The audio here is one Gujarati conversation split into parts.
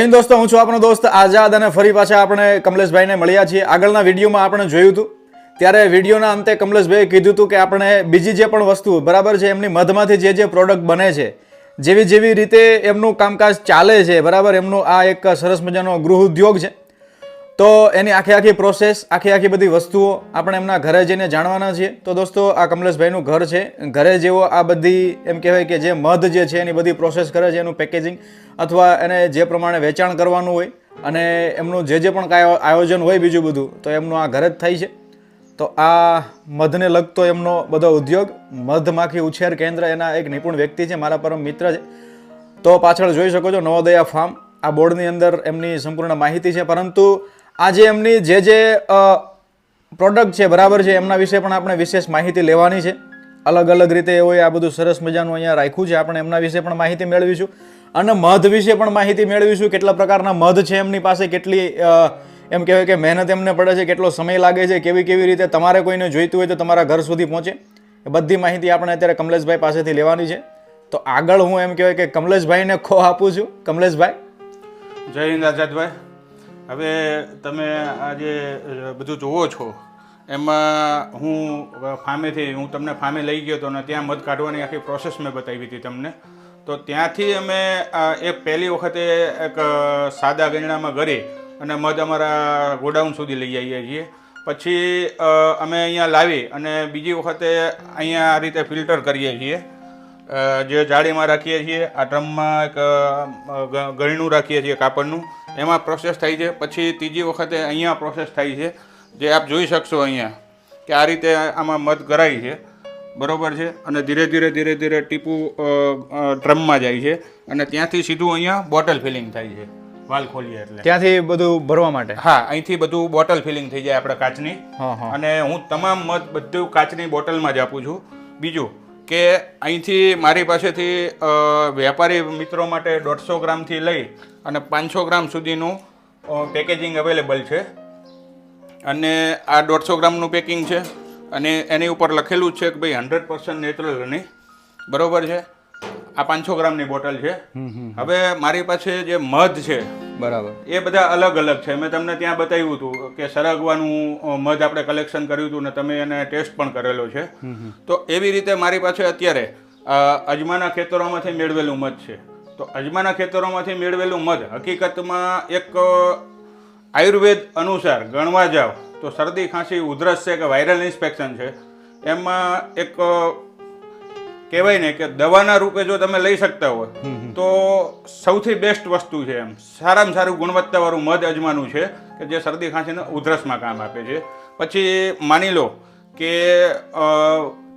હિન્દ દોસ્તો, હું છું આપણો દોસ્ત આઝાદ અને ફરી પાછા આપણે કમલેશભાઈને મળ્યા છીએ. આગળના વિડીયોમાં આપણે જોયું હતું. ત્યારે વિડીયોના અંતે કમલેશભાઈએ કીધું હતું કે આપણે બીજી જે પણ વસ્તુ, બરાબર છે, એમની મધમાંથી જે જે પ્રોડક્ટ બને છે, જેવી જેવી રીતે એમનું કામકાજ ચાલે છે, બરાબર, એમનું આ એક સરસ મજાનો ગૃહ ઉદ્યોગ છે. તો એની આખી આખી પ્રોસેસ આખી આખી બધી વસ્તુઓ આપણે એમના ઘરે જઈને જાણવાના છીએ. તો દોસ્તો, આ કમલેશભાઈનું ઘર છે. ઘરે જેવો આ બધી, એમ કહેવાય કે જે મધ જે છે, એની બધી પ્રોસેસ કરે છે, એનું પેકેજિંગ અથવા એને જે પ્રમાણે વેચાણ કરવાનું હોય અને એમનું જે જે પણ કાંઈ આયોજન હોય બીજું બધું, તો એમનું આ ઘરે જ થાય છે. તો આ મધને લગતો એમનો બધો ઉદ્યોગ, મધમાખી ઉછેર કેન્દ્ર એના એક નિપુણ વ્યક્તિ છે, મારા પરમ મિત્ર છે. તો પાછળ જોઈ શકો છો, નવોદયા ફાર્મ, આ બોર્ડની અંદર એમની સંપૂર્ણ માહિતી છે, પરંતુ આજે એમની જે જે પ્રોડક્ટ છે, બરાબર છે, એમના વિશે પણ આપણે વિશેષ માહિતી લેવાની છે. અલગ અલગ રીતે એઓએ આ બધું સરસ મજાનું અહીંયા રાખ્યું છે, આપણે એમના વિશે પણ માહિતી મેળવીશું. અને મધ વિશે પણ માહિતી મેળવીશું. કેટલા પ્રકારના મધ છે એમની પાસે, કેટલી એમ કહેવાય કે મહેનત એમને પડે છે, કેટલો સમય લાગે છે, કેવી કેવી રીતે તમારે કોઈને જોઈતું હોય તો તમારા ઘર સુધી પહોંચે. એ બધી માહિતી આપણે અત્યારે કમલેશભાઈ પાસેથી લેવાની છે. તો આગળ હું એમ કહેવાય કે કમલેશભાઈને ખો આપું છું. કમલેશભાઈ? જય હિન્દ આઝાદભાઈ. હવે તમે આજે બધું જોવો છો, એમાં હું ફામેથી, હું તમને ફામે લઈ ગયો હતો અને ત્યાં મધ કાઢવાની આખી પ્રોસેસ મેં બતાવી હતી તમને. તો ત્યાંથી અમે એક પહેલી વખતે એક સાદા ગયણામાં ઘરે અને મધ અમારા ગોડાઉન સુધી લઈ આવીએ છીએ. પછી અમે અહીંયા લાવી અને બીજી વખતે અહીંયા આ રીતે ફિલ્ટર કરીએ છીએ. જે જાળીમાં રાખીએ છીએ, આ ડ્રમમાં એક ગળણું રાખીએ છીએ, કાપડનું. એમાં પ્રોસેસ થાય છે. પછી ત્રીજી વખતે અહીંયા પ્રોસેસ થાય છે. જે આપ જોઈ શકશો અહીંયા કે આ રીતે આમાં મધ ગરાય છે. બરોબર છે? અને ધીરે ધીરે ધીરે ધીરે ટીપું ડ્રમમાં જાય છે અને ત્યાંથી સીધું અહીંયા બોટલ ફિલિંગ થાય છે વાલ ખોલીએ એટલે. ત્યાંથી બધું ભરવા માટે? હા અહીંથી બધું બોટલ ફિલિંગ થઈ જાય આપણે કાચની. હા હા. અને હું તમામ મત બધું કાચની બોટલમાં જ આપું છું. બીજું કે અહીંથી મારી પાસેથી વેપારી મિત્રો માટે દોઢસો ગ્રામથી લઈ અને પાંચસો ગ્રામ સુધીનું પેકેજિંગ અવેલેબલ છે. અને આ દોઢસો ગ્રામનું પેકિંગ છે. અને એની ઉપર લખેલું છે કે ભાઈ હંડ્રેડ પર્સન્ટ નેચરલ રનિંગ. બરોબર છે? આ પાંચસો ગ્રામની બોટલ છે. હવે મારી પાસે જે મધ છે બરાબર. એ બધા અલગ અલગ છે. મેં તમને ત્યાં બતાવ્યું હતું કે સરગવાનું મધ આપણે કલેક્શન કર્યું હતું ને તમે એને ટેસ્ટ પણ કરેલો છે. તો એવી રીતે મારી પાસે અત્યારે અજમાના ખેતરોમાંથી મેળવેલું મધ છે. તો અજમાના ખેતરોમાંથી મેળવેલું મધ હકીકતમાં એક આયુર્વેદ અનુસાર ગણવા જાઓ તો શરદી ખાંસી ઉધરસ છે કે વાયરલ ઇન્સ્પેક્શન છે એમાં એક કહેવાય ને કે દવાના રૂપે જો તમે લઈ શકતા હોય તો સૌથી બેસ્ટ વસ્તુ છે એમ. સારામાં સારું ગુણવત્તાવાળું મધ અજમાનું છે કે જે શરદી ખાંસીને ઉધરસમાં કામ આપે છે. પછી માની લો કે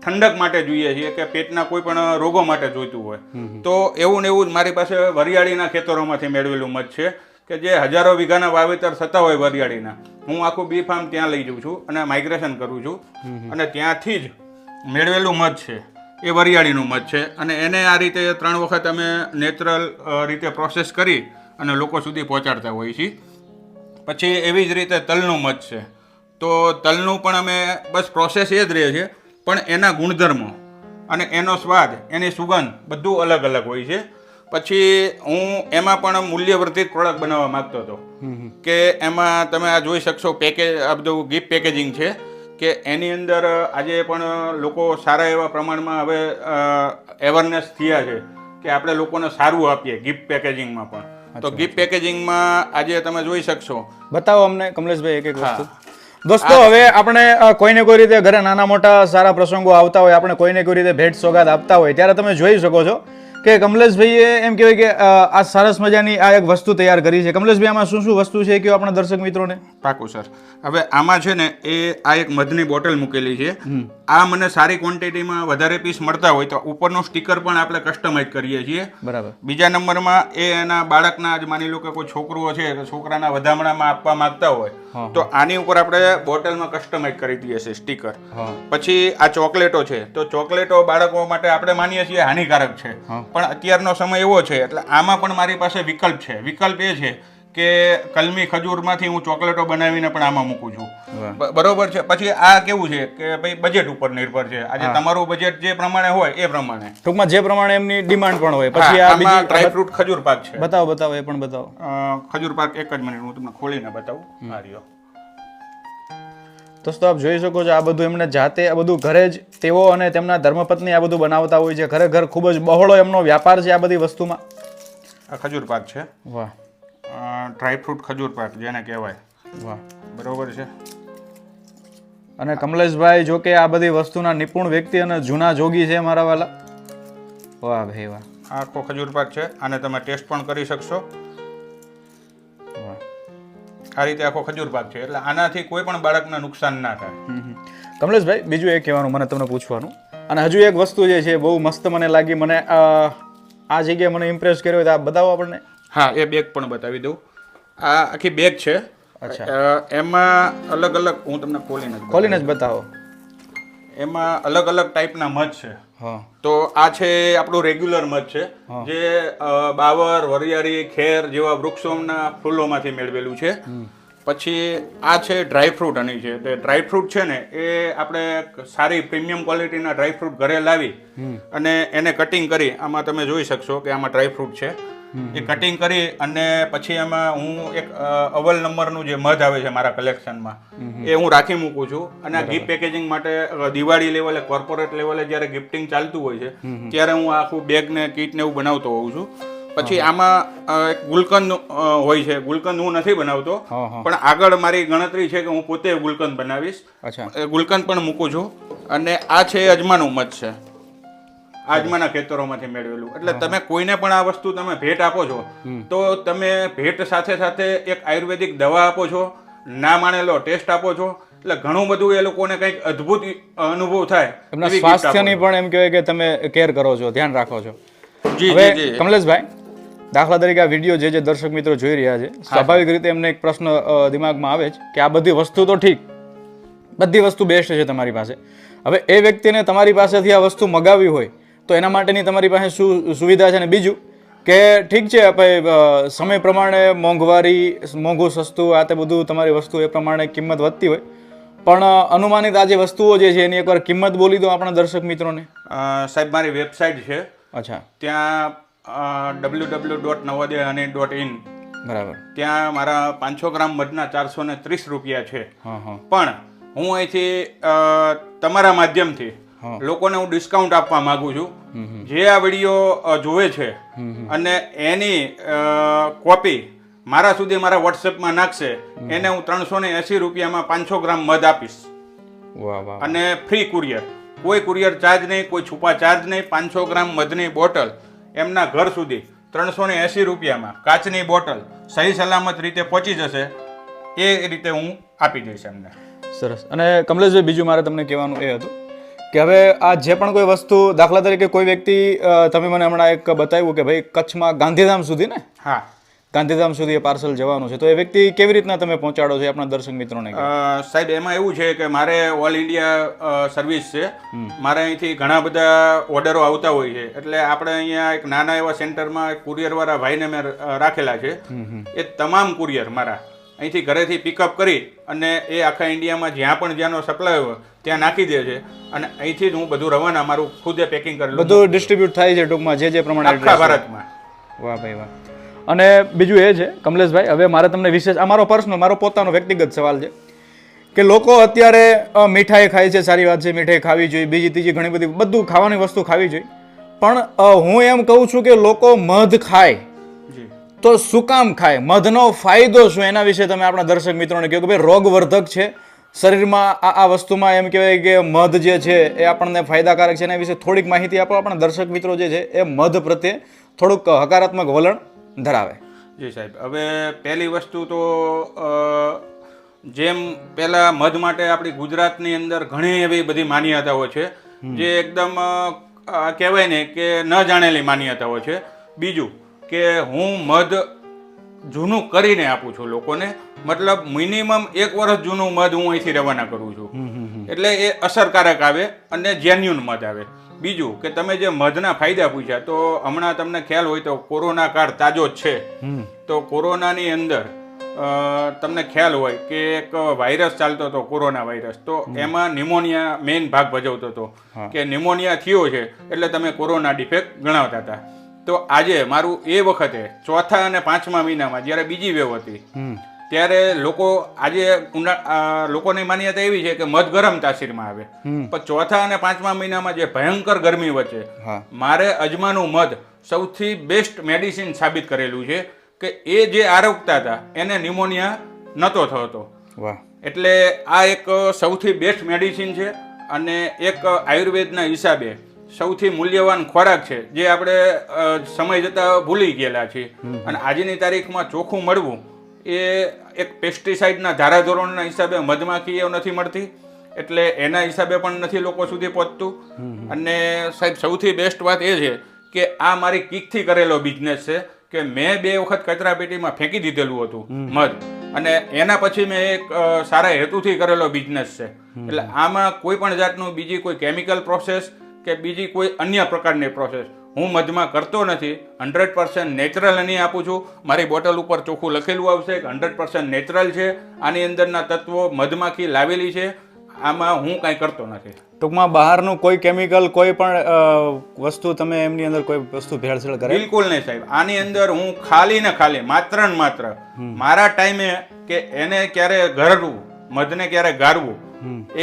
ઠંડક માટે જોઈએ છીએ કે પેટના કોઈ પણ રોગો માટે જોઈતું હોય તો એવું ને એવું જ મારી પાસે વરિયાળીના ખેતરોમાંથી મેળવેલું મધ છે કે જે હજારો વીઘાના વાવેતર થતા હોય વરિયાળીના. હું આખું બી ફાર્મ ત્યાં લઈ જઉં છું અને માઇગ્રેશન કરું છું. અને ત્યાંથી જ મેળવેલું મધ છે. એ વરિયાળીનું મધ છે. અને એને આ રીતે ત્રણ વખત અમે નેચરલ રીતે પ્રોસેસ કરી અને લોકો સુધી પહોંચાડતા હોઈએ છીએ. પછી એવી જ રીતે તલનું મધ છે. તો તલનું પણ અમે બસ પ્રોસેસ એ જ રહે છે. પણ એના ગુણધર્મો અને એનો સ્વાદ એની સુગંધ બધું અલગ અલગ હોય છે. પછી હું એમાં પણ મૂલ્યવર્ધિત પ્રોડક્ટ બનાવવા માંગતો હતો. કે એમાં તમે આ જોઈ શકશો પેકેજ આ બધું ગિફ્ટ પેકેજિંગ છે કે એની અંદર આજે પણ લોકો સારા એવા પ્રમાણમાં હવે અવેરનેસ થયા છે કે આપણે લોકોને સારું આપીએ ગિફ્ટ પેકેજિંગમાં પણ. તો ગિફ્ટ પેકેજિંગમાં આજે તમે જોઈ શકશો. બતાવો અમને કમલેશભાઈ એક એક વસ્તુ. દોસ્તો હવે આપણે કોઈને કોઈ રીતે ઘરે નાના મોટા સારા પ્રસંગો આવતા હોય આપણે કોઈને કોઈ રીતે ભેટ સોગાદ આપતા હોય ત્યારે તમે જોઈ શકો છો કે કમલેશભાઈએ એમ કહેવાય કે આ સરસ મજાની આ એક વસ્તુ તૈયાર કરી છે. કમલેશભાઈ આમાં શું શું વસ્તુ છે કે આપણા દર્શક મિત્રોને? પાકું સર. હવે આમાં છે ને એ આ એક મધની બોટલ મૂકેલી છે. આ મને સારી ક્વોન્ટિટીમાં વધારે પીસ મળતા હોય તો ઉપરનું સ્ટીકર પણ આપણે કસ્ટમાઇઝ કરીએ છીએ. બરાબર. બીજા નંબરમાં એ એના બાળકના જ માની લો કે કોઈ છોકરો છે કે છોકરાના વધામણામાં આપવા માંગતા હોય તો આની ઉપર આપણે બોટલમાં કસ્ટમાઇઝ કરી દઈએ છીએ સ્ટીકર પછી આ ચોકલેટો છે તો ચોકલેટો બાળકો માટે આપણે માનીએ છીએ હાનિકારક છે. પણ અત્યારનો સમય એવો છે એટલે આમાં પણ મારી પાસે વિકલ્પ છે. વિકલ્પ એ છે કે કલમી ખજૂરમાંથી હું ચોકલેટો બનાવીને પણ આમાં મૂકું છું. બરોબર છે? પછી આ કેવું છે કે ભાઈ બજેટ ઉપર નિર્ભર છે? આજે તમારું બજેટ જે પ્રમાણે હોય એ પ્રમાણે. ટૂંકમાં જે પ્રમાણે એમની ડિમાન્ડ પણ હોય. પછી આ બીજી ડ્રાય ફ્રૂટ ખજૂર પાક છે. બતાવો બતાવો એ પણ બતાવો. ખજૂર પાક એક જ મિનિટ હું તમને ખોલીને બતાવું. આ રહ્યો. દોસ્તો આપ જોઈ શકો છો આ બધું એમને જાતે આ બધું ઘરે જ તેઓ અને તેમના ધર્મપત્ની આ બધું બનાવતા હોય છે. ખરેખર ખૂબ જ બહોળો એમનો વ્યાપાર છે આ બધી વસ્તુમાં. આ ખજૂર પાક છે. વાહ. ડ્રાય ફ્રૂટ ખજૂર પાક જેને કહેવાય. વાહ. બરોબર છે? અને કમલેશભાઈ જો કે આ બધી વસ્તુના નિપુણ વ્યક્તિ અને જૂના જોગી છે મારા વાલા. વાહ ભાઈ વાહ. આખો ખજૂર પાક છે આને તમે ટેસ્ટ પણ કરી શકશો. આ રીતે આખો ખજૂર પાક છે એટલે આનાથી કોઈ પણ બાળકને નુકસાન ના થાય. કમલેશભાઈ બીજું એ કહેવાનું મને તમને પૂછવાનું. અને હજુ એક વસ્તુ જે છે બહુ મસ્ત મને લાગી. મને આ જગ્યાએ મને ઇમ્પ્રેસ કર્યો હોય તો આ બતાવો આપણને. હા એ બેગ પણ બતાવી દઉં. આ આખી બેગ છે. અચ્છા. એમાં અલગ અલગ હું તમને ખોલીને. ખોલીને જ બતાવો. એમાં અલગ અલગ ટાઈપના મધ છે. તો આ છે આપણું રેગ્યુલર મધ છે જે બાવર વરિયાળી ખેર જેવા વૃક્ષોના ફૂલોમાંથી મેળવેલું છે. પછી આ છે ડ્રાયફ્રૂટ ફ્રૂટ છે. તે ડ્રાયફ્રૂટ છે ને એ આપણે સારી પ્રીમિયમ ક્વોલિટીના ડ્રાયફ્રૂટ ઘરે લાવી અને એને કટિંગ કરી આમાં તમે જોઈ શકશો કે આમાં ડ્રાયફ્રૂટ છે. એ કટિંગ કરી અને પછી એમાં હું એક અવલ નંબરનું જે મધ આવે છે મારા કલેક્શનમાં એ હું રાખી મૂકું છું. અને આ ગિફ્ટ પેકેજિંગ માટે દિવાળી લેવલે કોર્પોરેટ લેવલે જ્યારે ગિફ્ટિંગ ચાલતું હોય છે ત્યારે હું આખું બેગ ને કીટ ને એવું બનાવતો હોઉં છું. પછી આમાં એક ગુલકંદ હોય છે. ગુલકંદ હું નથી બનાવતો. પણ આગળ મારી ગણતરી છે કે હું પોતે ગુલકંદ બનાવીશ. એ ગુલકંદ પણ મૂકું છું. અને આ છે અજમાનું મધ છે. આજમાના ખેતરોમાંથી મેળવેલું. એટલે તમે કોઈને પણ આ વસ્તુ તમે ભેટ આપો છો તો તમે ભેટ સાથે સાથે એક આયુર્વેદિક દવા આપો છો ના માણેલો ટેસ્ટ આપો છો એટલે ઘણું બધું એ લોકોને કંઈક અદ્ભુત અનુભવ થાય એમના સ્વાસ્થ્યની પણ એમ કહેવાય કે તમે કેર કરો છો ધ્યાન રાખો છો. જી જી કમલેશભાઈ દાખલા તરીકે આ વીડિયો જે જે દર્શક મિત્રો જોઈ રહ્યા છે સ્વાભાવિક રીતે એમને એક પ્રશ્ન દિમાગમાં આવે છે કે આ બધી વસ્તુ તો ઠીક બધી વસ્તુ બેસ્ટ છે તમારી પાસે. હવે એ વ્યક્તિને તમારી પાસેથી આ વસ્તુ મગાવી હોય તો એના માટેની તમારી પાસે શું સુવિધા છે અને બીજું? કે ઠીક છે આપણે સમય પ્રમાણે મોંઘવારી મોંઘું સસ્તું આ તે બધું તમારી વસ્તુ એ પ્રમાણે કિંમત વધતી હોય. પણ અનુમાનિત આ જે વસ્તુઓ જે છે એની એકવાર કિંમત બોલી દો આપણા દર્શક મિત્રોને. સાહેબ મારી વેબસાઇટ છે. અચ્છા. ત્યાં ડબલ્યુ ડબલ્યુ ડોટ નવોદય અને ડોટ ઇન બરાબર. ત્યાં મારા પાંચસો ગ્રામ મધના ચારસો ને ત્રીસ રૂપિયા છે. હા હા. પણ હું અહીંથી તમારા માધ્યમથી. લોકોને હું ડિસ્કાઉન્ટ આપવા માંગુ છું. જે આ વીડિયો જોવે છે અને એની કોપી મારા સુધી મારા વોટ્સએપમાં નાખશે એને હું ત્રણસો ને એસી રૂપિયામાં પાંચસો ગ્રામ મધ આપીશ. અને ફ્રી કુરિયર કોઈ કુરિયર ચાર્જ નહીં કોઈ છુપા ચાર્જ નહીં પાંચસો ગ્રામ મધની બોટલ એમના ઘર સુધી ત્રણસો ને એસી રૂપિયામાં કાચની બોટલ સહી સલામત રીતે પહોંચી જશે એ રીતે હું આપી દઈશ એમને. સરસ. અને કમલેશભાઈ બીજું મારે તમને કહેવાનું એ હતું કે હવે આ જે પણ કોઈ વસ્તુ દાખલા તરીકે કોઈ વ્યક્તિ તમે મને હમણાં એક બતાવ્યું કે ભાઈ કચ્છમાં ગાંધીધામ સુધી ને? હા. ગાંધીધામ સુધી એ પાર્સલ જવાનું છે. તો એ વ્યક્તિ કેવી રીતના તમે પહોંચાડો છો આપણા દર્શક મિત્રોને સાહેબ એમાં એવું છે કે મારે ઓલ ઇન્ડિયા સર્વિસ છે. મારે અહીંથી ઘણા બધા ઓર્ડરો આવતા હોય છે. એટલે આપણે અહીંયા એક નાના એવા સેન્ટરમાં કુરિયર વાળા ભાઈને મેં રાખેલા છે. એ તમામ કુરિયર મારા. અહીંથી ઘરેથી પિકઅપ કરી અને એ આખા ઇન્ડિયામાં જ્યાં પણ જ્યાંનો સપ્લાય હોય ત્યાં નાખી દે છે. અને અહીંથી જ હું બધું રવાના મારું ખુદે પેકિંગ કરેલું. બધું ડિસ્ટ્રીબ્યુટ થાય છે ટૂંકમાં જે જે પ્રમાણે આખા ભારતમાં. વાહ ભાઈ વાહ. અને બીજું એ છે કમલેશભાઈ હવે મારે તમને વિશેષ આ મારો પર્સનલ મારો પોતાનો વ્યક્તિગત સવાલ છે. કે લોકો અત્યારે મીઠાઈ ખાય છે સારી વાત છે મીઠાઈ ખાવી જોઈએ બીજી ત્રીજી ઘણી બધી બધું ખાવાની વસ્તુ ખાવી જોઈએ. પણ હું એમ કહું છું કે લોકો મધ ખાય. તો શું કામ ખાય? મધનો ફાયદો શું? એના વિશે તમે આપણા દર્શક મિત્રોને કહો કે ભાઈ રોગવર્ધક છે. શરીરમાં આ આ વસ્તુમાં એમ કહેવાય કે મધ જે છે એ આપણને ફાયદાકારક છે. એના વિશે થોડીક માહિતી આપો. આપણા દર્શક મિત્રો જે છે એ મધ પ્રત્યે થોડુંક હકારાત્મક વલણ ધરાવે. જી સાહેબ હવે પહેલી વસ્તુ તો જેમ પહેલાં મધ માટે આપણી ગુજરાતની અંદર ઘણી એવી બધી માન્યતાઓ છે જે એકદમ કહેવાય ને કે ન જાણેલી માન્યતાઓ છે. બીજું કે હું મધ જૂનું કરીને આપું છું લોકોને. મતલબ મિનિમમ એક વર્ષ જૂનું મધ હું અહીંથી રવાના કરું છું. એટલે એ અસરકારક આવે અને જેન્યુન મધ આવે. બીજું કે તમે જે મધના ફાયદા પૂછ્યા તો હમણાં તમને ખ્યાલ હોય તો કોરોના કાળ તાજો જ છે. તો કોરોનાની અંદર તમને ખ્યાલ હોય કે એક વાયરસ ચાલતો હતો કોરોના વાયરસ તો એમાં નિમોનિયા મેઇન ભાગ ભજવતો હતો. કે નિમોનિયા થયો છે એટલે તમે કોરોના ડિફેક્ટ ગણાવતા હતા. તો આજે મારું એ વખતે ચોથા અને પાંચમા મહિનામાં જ્યારે બીજી વેવ હતી ત્યારે લોકો આજે લોકોની માન્યતા એવી છે કે મધ ગરમ તાસીરમાં આવે. પણ ચોથા અને પાંચમા મહિનામાં જે ભયંકર ગરમી વચ્ચે મારે અજમાનું મધ સૌથી બેસ્ટ મેડિસિન સાબિત કરેલું છે કે એ જે આરોગતા હતા એને નિમોનિયા નહોતો થતો. વાહ. એટલે આ એક સૌથી બેસ્ટ મેડિસિન છે અને એક આયુર્વેદના હિસાબે સૌથી મૂલ્યવાન ખોરાક છે જે આપણે સમય જતાં ભૂલી ગયેલા છીએ. અને આજની તારીખમાં ચોખ્ખું મળવું એ એક પેસ્ટિસાઇડના ધારાધોરણના હિસાબે મધમાખી એ નથી મળતી એટલે એના હિસાબે પણ નથી લોકો સુધી પહોંચતું. અને સાહેબ સૌથી બેસ્ટ વાત એ છે કે આ મારી કિકથી કરેલો બિઝનેસ છે કે મેં બે વખત કચરાપેટીમાં ફેંકી દીધેલું હતું મધ. અને એના પછી મેં એક સારા હેતુથી કરેલો બિઝનેસ છે. એટલે આમાં કોઈ પણ જાતનું બીજી કોઈ કેમિકલ પ્રોસેસ કે બીજી કોઈ અન્ય પ્રકારની પ્રોસેસ હું મધમાં કરતો નથી. હંડ્રેડ પર્સન્ટ નેચરલ એની આપું છું. મારી બોટલ ઉપર ચોખ્ખું લખેલું આવશે કે હંડ્રેડ પર્સન્ટ નેચરલ છે. આની અંદરના તત્વો મધમાખી લાવેલી છે. આમાં હું કાંઈ કરતો નથી. ટૂંકમાં બહારનું કોઈ કેમિકલ કોઈ પણ વસ્તુ તમે એમની અંદર કોઈ વસ્તુ ભેળસેળ કરે? બિલકુલ નહીં સાહેબ. આની અંદર હું ખાલી ને ખાલી માત્ર ને માત્ર મારા ટાઈમે કે એને ક્યારે ઘરવું મધને ક્યારે ગાળવું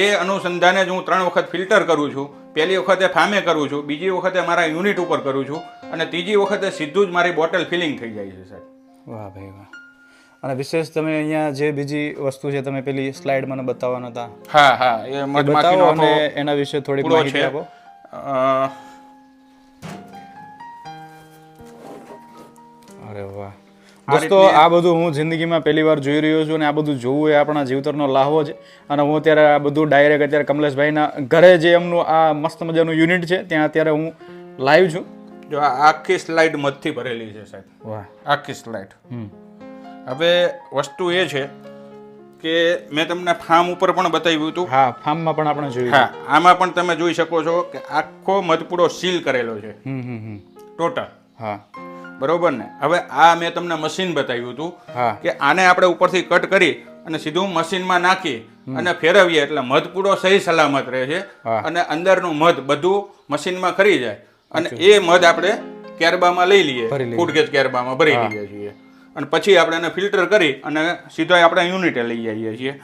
એ અનુસંધાને જ હું ત્રણ વખત ફિલ્ટર કરું છું. પહેલી વખતે ફામે કરું છું બીજી વખતે મારા યુનિટ ઉપર કરું છું અને ત્રીજી વખતે સીધું જ મારી બોટલ ફિલિંગ થઈ જાય છે સાહેબ. વાહ ભાઈ વાહ. અને વિશેષ તમે અહીંયા જે બીજી વસ્તુ છે તમે પેલી સ્લાઇડ મને બતાવવાના હતા હા હા એ મધમાખીનો અને એના વિશે થોડીક પૂળો માહિતી આપો. દોસ્તો આ બધું હું જિંદગીમાં પહેલી વાર જોઈ રહ્યો છું અને આ બધું જોવું એ આપણા જીવતરનો લાહવો છે. અને હું અત્યારે આ બધું ડાયરેક્ટ અત્યારે કમલેશભાઈના ઘરે જે એમનું આ મસ્ત મજાનું યુનિટ છે ત્યાં અત્યારે હું લાઈવ છું. જો આ આખી સ્લાઇડ મધથી ભરેલી છે સાહેબ. વાહ. આખી સ્લાઇડ હમ. હવે વસ્તુ એ છે કે મેં તમને ફાર્મ ઉપર પણ બતાવ્યું હતું. હા ફાર્મમાં પણ આપણે જોયું હા આમાં પણ તમે જોઈ શકો છો કે આખો મધપૂડો સીલ કરેલો છે. હમ હમ ટોટલ હા. બરોબર ને? હવે આ મેં તમને મશીન બતાવ્યું હતું કે આને આપણે ઉપરથી કટ કરી અને સીધું મશીનમાં નાખી અને ફેરવીએ એટલે મધ પૂરો સહી સલામત રહે છે. અને અંદરનું મધ બધું મશીનમાં ખરી જાય. અને એ મધ આપણે કેરબામાં લઈ લઈએ. લઈએ. કેરબામાં ભરી લઈએ છીએ. અને પછી આપણે એને ફિલ્ટર કરી અને સીધો આપણે યુનિટે લઈ જઈએ છીએ.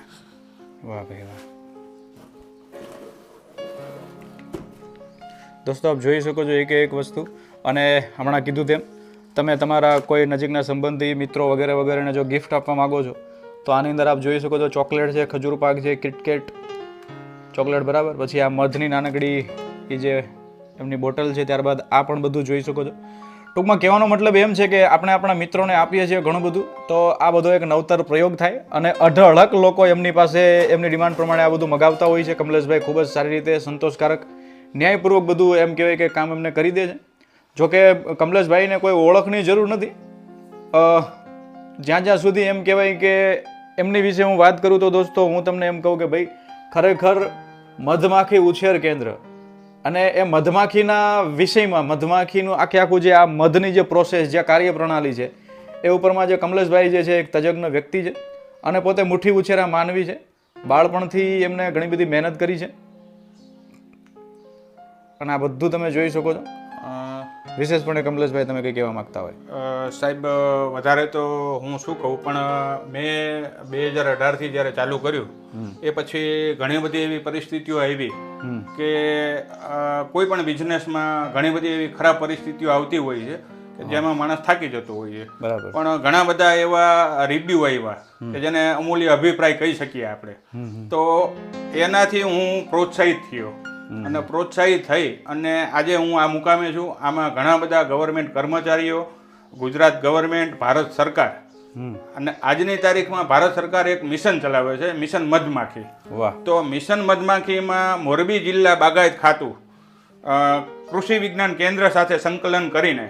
વાહ ભાઈ વાહ. દોસ્તો આપ જોઈ શકો છો એક એક વસ્તુ. અને હમણાં કીધું તેમ તમે તમારા કોઈ નજીકના સંબંધી, મિત્રો વગેરે વગેરેને જો ગિફ્ટ આપવા માંગો છો, તો આની અંદર આપ જોઈ શકો છો ચોકલેટ છે, ખજૂર પાક છે, કિટકેટ, ચોકલેટ બરાબર. પછી આ મધની નાનકડી એ જે એમની બોટલ છે, ત્યારબાદ આ પણ બધું જોઈ શકો છો. ટૂંકમાં કહેવાનો મતલબ એમ છે કે આપણે આપણા મિત્રોને આપીએ છીએ ઘણું બધું, તો આ બધો એક નવતર પ્રયોગ થાય અને અઢળક લોકો એમની પાસે એમની ડિમાન્ડ પ્રમાણે આ બધું મગાવતા હોય છે. કમલેશભાઈ ખૂબ જ સારી રીતે સંતોષકારક, ન્યાયપૂર્વક બધું એમ કહેવાય કે કામ એમને કરી દે છે. જોકે કમલેશભાઈને કોઈ ઓળખની જરૂર નથી. જ્યાં જ્યાં સુધી એમ કહેવાય કે એમની વિશે હું વાત કરું તો દોસ્તો હું તમને એમ કહું કે ભાઈ, ખરેખર મધમાખી ઉછેર કેન્દ્ર અને એ મધમાખીના વિષયમાં, મધમાખીનું આખે આખું જે આ મધની જે પ્રોસેસ જે કાર્યપ્રણાલી છે, એ ઉપરમાં જે કમલેશભાઈ જે છે, એક તજજ્ઞ વ્યક્તિ છે અને પોતે મુઠ્ઠી ઉછેરા માનવી છે. બાળપણથી એમને ઘણી બધી મહેનત કરી છે. અને આ બધું તમે જોઈ શકો છો. વિશેષપણે કમલેશભાઈ તમે કંઈ કહેવા માંગતા હોય? સાહેબ વધારે તો હું શું કહું પણ મેં બે હજાર અઢારથી જ્યારે ચાલુ કર્યું એ પછી ઘણી બધી એવી પરિસ્થિતિઓ આવી કે કોઈ પણ બિઝનેસમાં ઘણી બધી એવી ખરાબ પરિસ્થિતિઓ આવતી હોય છે કે જેમાં માણસ થાકી જતો હોય છે. બરાબર. પણ ઘણા બધા એવા રિવ્યુ આવ્યા કે જેને અમૂલ્ય અભિપ્રાય કહી શકીએ આપણે. તો એનાથી હું પ્રોત્સાહિત થયો. અને પ્રોત્સાહિત થઈ અને આજે હું આ મુકામે છું. આમાં ઘણા બધા ગવર્મેન્ટ કર્મચારીઓ ગુજરાત ગવર્મેન્ટ ભારત સરકાર. અને આજની તારીખમાં ભારત સરકાર એક મિશન ચલાવે છે મિશન મધમાખી. વાહ. તો મિશન મધમાખીમાં મોરબી જિલ્લા બાગાયત ખાતું કૃષિ વિજ્ઞાન કેન્દ્ર સાથે સંકલન કરીને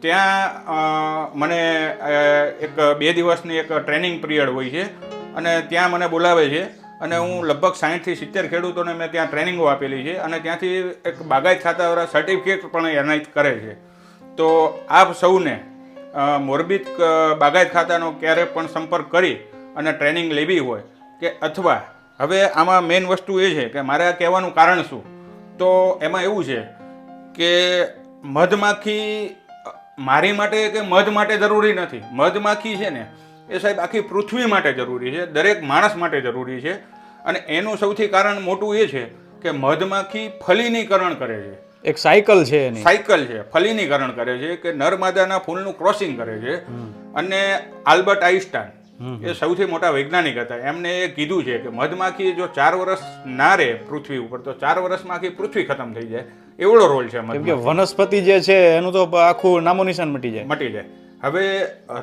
ત્યાં મને એક બે દિવસની એક ટ્રેનિંગ પિરિયડ હોય છે. અને ત્યાં મને બોલાવે છે અને હું લગભગ સાહીઠથી સિત્તેર ખેડૂતોને મેં ત્યાં ટ્રેનિંગો આપેલી છે અને ત્યાંથી એક બાગાયત ખાતાવાળા સર્ટિફિકેટ પણ એનાયત કરે છે. તો આપ સૌને મોરબી બાગાયત ખાતાનો ક્યારે પણ સંપર્ક કરી અને ટ્રેનિંગ લેવી હોય કે અથવા હવે આમાં મેઇન વસ્તુ એ છે કે મારે આ કહેવાનું કારણ શું? તો એમાં એવું છે કે મધમાખી મારી માટે કે મધ માટે જરૂરી નથી. મધમાખી છે ને એ સાહેબ આખી પૃથ્વી માટે જરૂરી છે દરેક માણસ માટે જરૂરી છે. અને એનું સૌથી કારણ મોટું એ છે કે મધમાખી ફલિનીકરણ કરે છે. એક સાયકલ છે એની. સાયકલ છે ફલિનીકરણ કરે છે કે નર્મદાના ફૂલનું ક્રોસિંગ કરે છે. અને આલ્બર્ટ આઈન્સ્ટાઈન એ સૌથી મોટા વૈજ્ઞાનિક હતા. એમને એ કીધું છે કે મધમાખી જો ચાર વર્ષ ના રહે પૃથ્વી ઉપર તો ચાર વર્ષમાં આખી પૃથ્વી ખતમ થઈ જાય. એવડો રોલ છે કે વનસ્પતિ જે છે એનું તો આખું નામો નિશાન મટી જાય. મટી જાય. હવે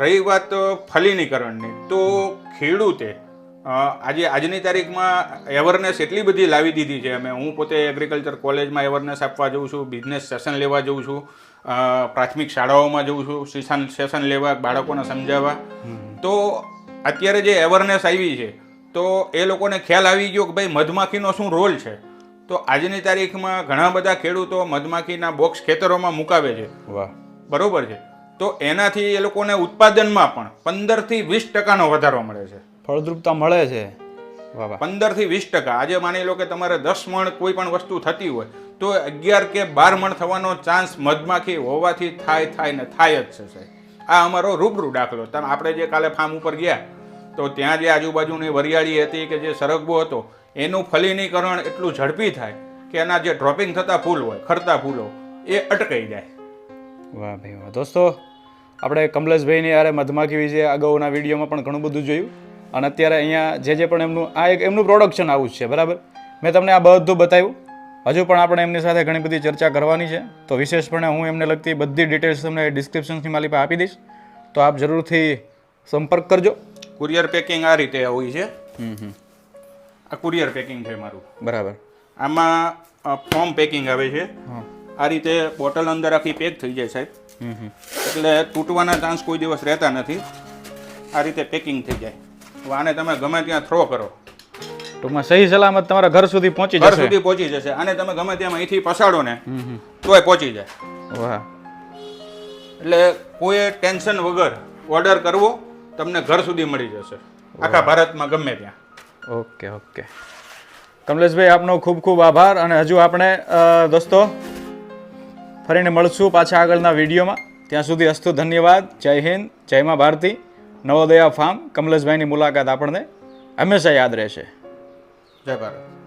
રહી વાત ફલિનીકરણની. તો ખેડૂતે આજે આજની તારીખમાં એવરનેસ એટલી બધી લાવી દીધી છે. અમે હું પોતે એગ્રીકલ્ચર કોલેજમાં એવરનેસ આપવા જઉં છું બિઝનેસ સેશન લેવા જઉં છું પ્રાથમિક શાળાઓમાં જઉં છું સેશન સેશન લેવા બાળકોને સમજાવવા. તો અત્યારે જે એવરનેસ આવી છે તો એ લોકોને ખ્યાલ આવી ગયો કે ભાઈ મધમાખીનો શું રોલ છે? તો આજની તારીખમાં ઘણા બધા ખેડૂતો મધમાખીના બોક્સ ખેતરોમાં મુકાવે છે. વાહ. બરોબર છે. તો એનાથી એ લોકોને ઉત્પાદનમાં પણ પંદરથી વીસ ટકાનો વધારો મળે છે. ફળદ્રુપતા મળે છે. વાહ વાહ. પંદરથી વીસ ટકા. આજે માની લો કે તમારે દસ મણ કોઈ પણ વસ્તુ થતી હોય તો અગિયાર કે બાર મણ થવાનો ચાન્સ મધમાખી હોવાથી થાય થાય ને થાય જ છે સાહેબ. આ અમારો રૂબરૂ દાખલો. તમે આપણે જે કાલે ફાર્મ ઉપર ગયા તો ત્યાં જે આજુબાજુની વરિયાળી હતી કે જે સરગવો હતો એનું ફલિનીકરણ એટલું ઝડપી થાય કે એના જે ડ્રોપિંગ થતા ફૂલ હોય ખરતા ફૂલો એ અટકાઈ જાય. વાહ ભાઈ વાહ. દોસ્તો આપણે કમલેશભાઈની યારે મધમાખી વિશે અગાઉના વિડીયોમાં પણ ઘણું બધું જોયું. અને અત્યારે અહીંયા જે જે પણ એમનું આ એક એમનું પ્રોડક્શન આવું જ છે બરાબર? મેં તમને આ બધું બતાવ્યું. હજુ પણ આપણે એમની સાથે ઘણી બધી ચર્ચા કરવાની છે. તો વિશેષપણે હું એમને લગતી બધી ડિટેલ્સ તમને ડિસ્ક્રિપ્શનથી મારી પાસે આપી દઈશ. તો આપ જરૂરથી સંપર્ક કરજો. કુરિયર પેકિંગ આ રીતે હોય છે. હમ હમ. આ કુરિયર પેકિંગ છે મારું. બરાબર. આમાં ફોર્મ પેકિંગ આવે છે. હા. આ રીતે બોટલ અંદર આખી પેક થઈ જાય સાહેબ. એટલે તૂટવાના ચાન્સ કોઈ દિવસ રહેતા નથી. આ રીતે પેકિંગ થઈ જાય. હવે આને તમે ગમે ત્યાં થ્રો કરો. ટૂંકમાં સહી સલામત તમારા ઘર સુધી પહોંચી ઘર સુધી પહોંચી જશે. આને તમે ગમે ત્યાં અહીંથી પસાડો ને તોય પહોંચી જાય. વાહ. એટલે કોઈ ટેન્શન વગર ઓર્ડર કરવો તમને ઘર સુધી મળી જશે. આખા ભારતમાં ગમે ત્યાં. Okay okay. કમલેશભાઈ આપનો ખૂબ ખૂબ આભાર અને હજુ આપણે દોસ્તો ફરીને મળશું પાછા આગળના વિડીયોમાં. ત્યાં સુધી અસ્તુ ધન્યવાદ. જય હિન્દ. જય મા ભારતી. નવોદયા ફાર્મ. કમલેશભાઈની મુલાકાત આપણને હંમેશા યાદ રહેશે. જય ભારત.